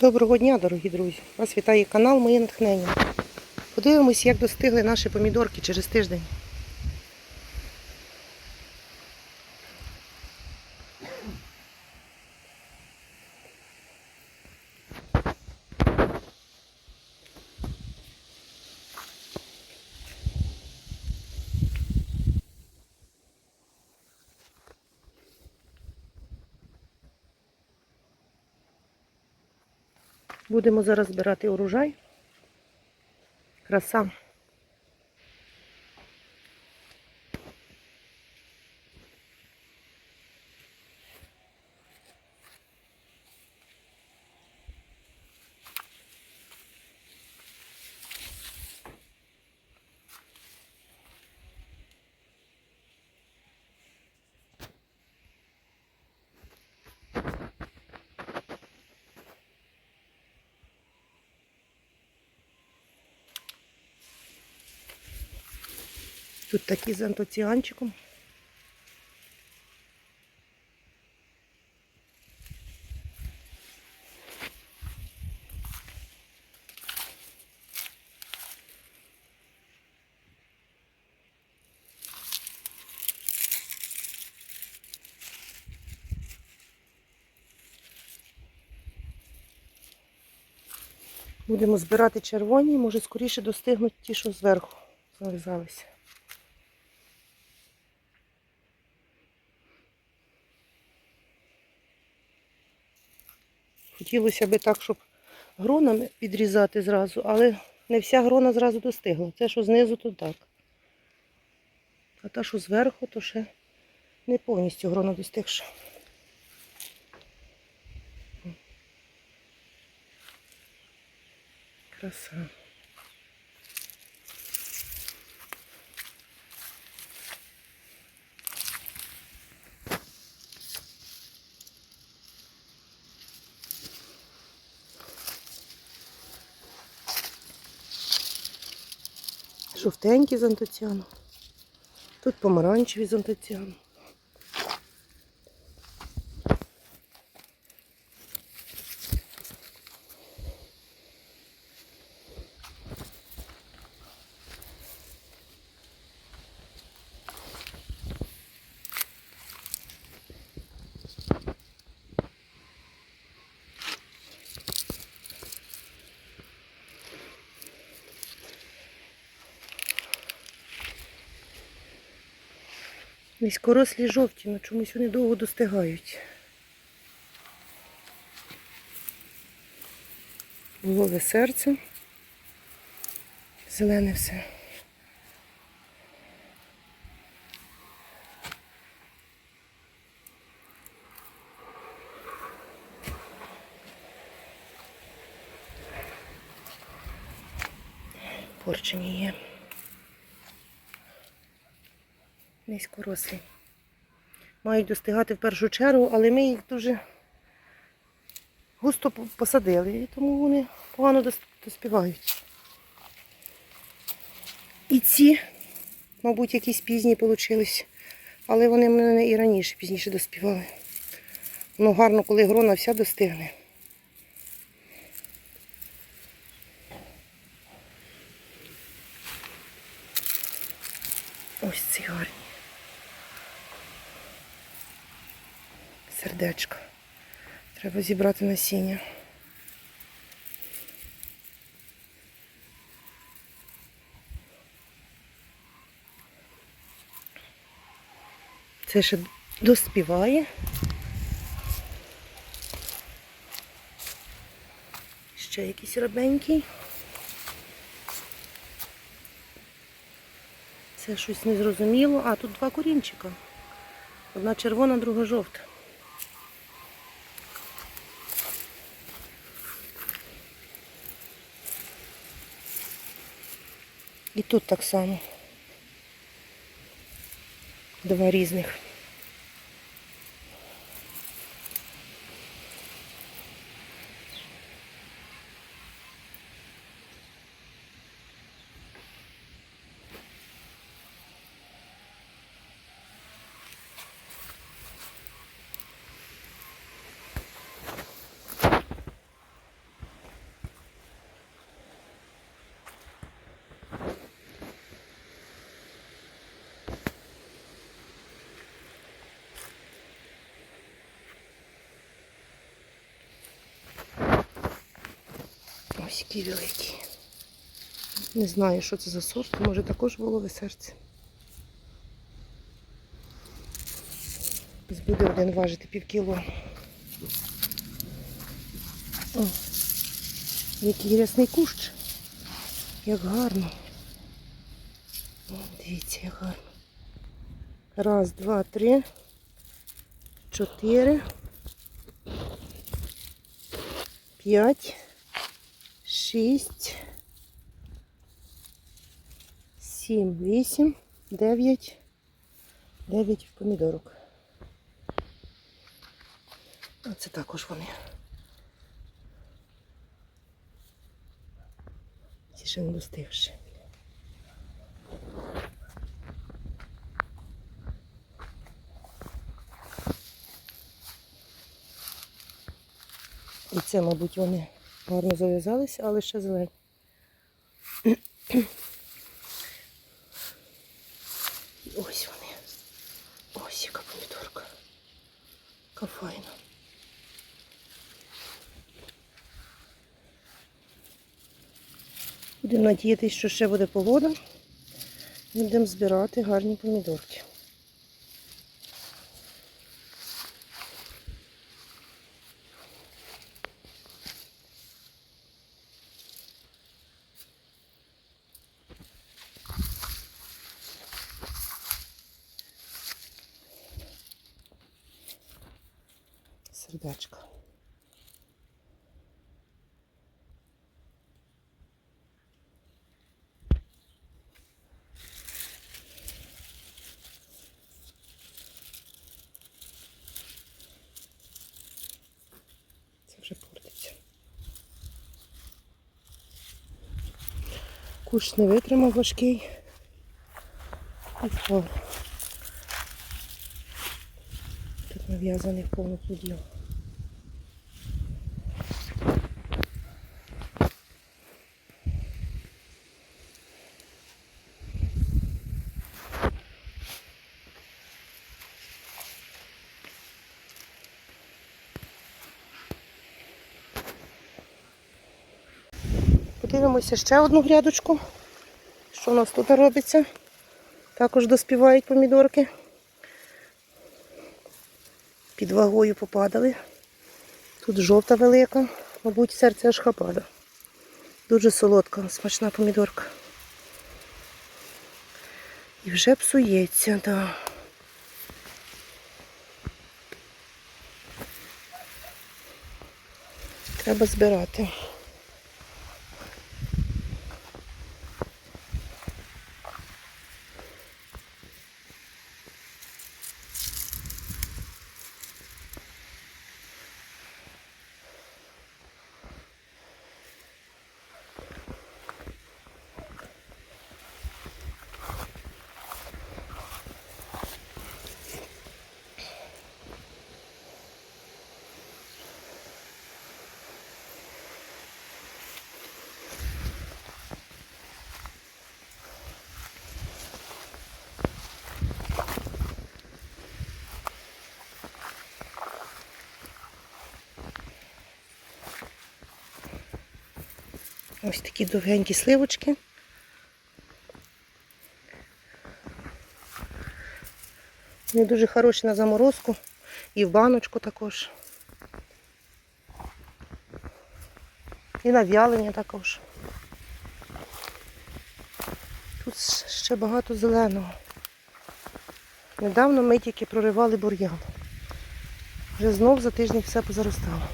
Доброго дня, дорогі друзі! Вас вітає канал Моє натхнення. Подивимось, як достигли наші помідорки через тиждень. Будемо зараз збирати урожай. Краса. Тут такі з антоціанчиком. Будемо збирати червоні, може скоріше достигнуть ті, що зверху зав'язалися. Хотілося б так, щоб гронами підрізати зразу, але не вся грона зразу достигла. Це, що знизу, то так. А та, що зверху, то ще не повністю грона достигша. Краса. Жовтенькі з антоціану. Тут помаранчеві з антоціану. Низькорослі жовті, але чомусь вони довго достигають. Голове серце. Зелене все. Порчені є. Низькорослі. Мають достигати в першу чергу, але ми їх дуже густо посадили, і тому вони погано доспівають. І ці, мабуть, якісь пізні получились, але вони мене і раніше пізніше доспівали. Ну гарно, коли грона вся достигне. Ось ці гарні. Сердечко. Треба зібрати насіння. Це ще доспіває. Ще якийсь рабенький. Це щось незрозуміло. А, тут два корінчика. Одна червона, друга жовта. І тут так само. Два різних. Ось які великі. Не знаю, що це за сорт, може також волове серце. Буде один важити пів кіло. О, який рясний кущ. Як гарно. О, дивіться, як гарно. Раз, два, три, чотири, п'ять, шість, сім, вісім, дев'ять, дев'ять помідорок. А це також вони. Ці ще не достигші. І це, мабуть, вони гарно зав'язалися, але ще зелені. І ось вони. Ось яка помідорка. Яка файна. Будемо надіятися, що ще буде погода. Будемо збирати гарні помідорки. Сердечко. Це вже портиться. Куш не витримав важкий. І впав. Тут нав'язаний в повну поділ. Подивимося ще одну грядочку. Що у нас тут робиться? Також доспівають помідорки. Під вагою попадали. Тут жовта велика, мабуть, серце аж хапада. Дуже солодка, смачна помідорка. І вже псується, так. Да. Треба збирати. Ось такі довгенькі сливочки. Вони дуже хороші на заморозку і в баночку також. І на в'ялення також. Тут ще багато зеленого. Недавно ми тільки проривали бур'ян. Вже знов за тиждень все позаростало.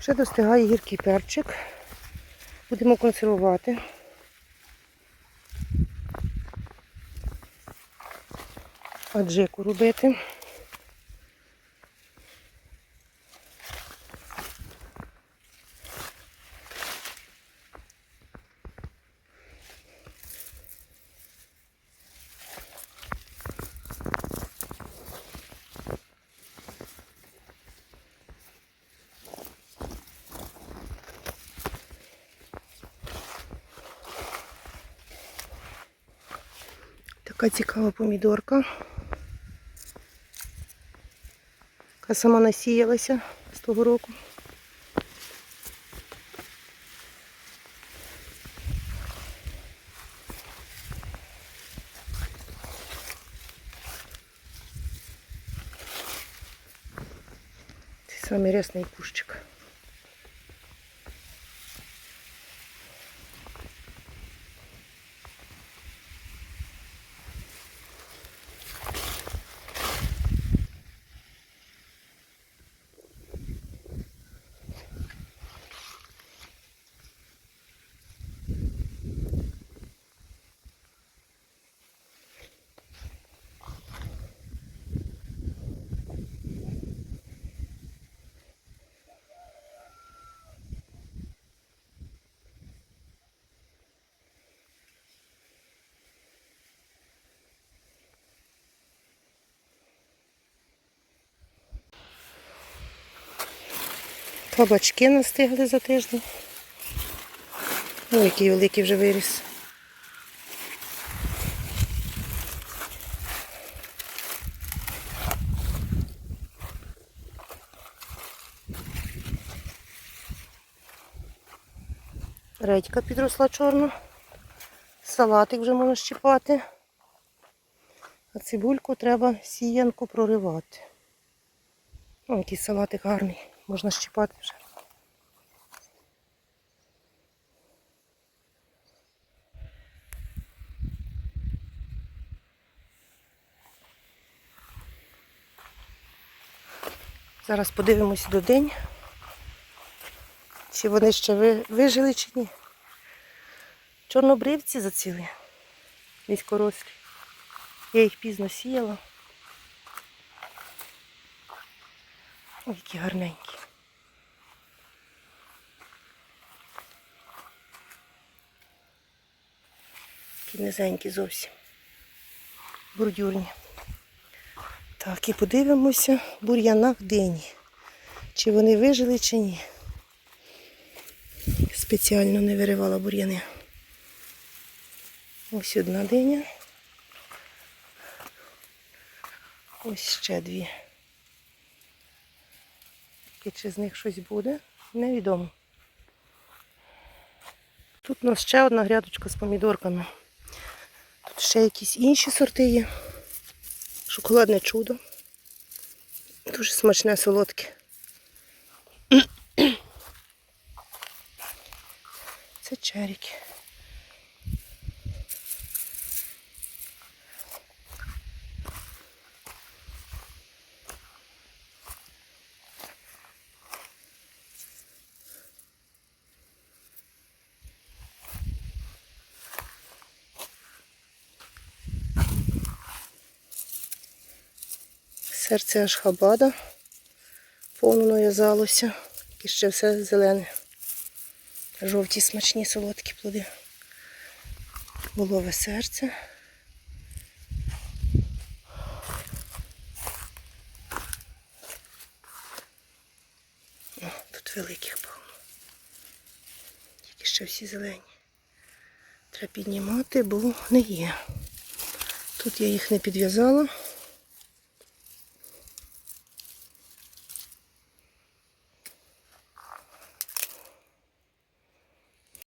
Ще достигає гіркий перчик. Будемо консервувати. Аджику робити. Така цікава помідорка. Яка сама насіялася з того року. Це самий рясний кущик. Кабачки настигли за тиждень. Ой, який великий вже виріс. Редька підросла чорна. Салатик вже можна щипати. А цибульку треба сіянку проривати. О, який салатик гарний. Можна щипати вже. Зараз подивимося до день, чи вони ще вижили, чи ні. Чорнобривці зацілі, низькорослі. Я їх пізно сіяла. Ой, які гарненькі. Низенькі зовсім. Бордюрні. Так, і подивимося бур'яна в дині. Чи вони вижили, чи ні. Спеціально не виривала бур'яни. Ось одна диня. Ось ще дві. І чи з них щось буде, невідомо. Тут у нас ще одна грядочка з помідорками. Ще якісь інші сорти є. Шоколадне чудо. Дуже смачне, солодке. Це черіки. Серце аж хабада повно нав'язалося. І ще все зелене. Жовті смачні солодкі плоди. Волове серце. О, тут великих повно. Тільки ще всі зелені. Треба піднімати, бо не є. Тут я їх не підв'язала.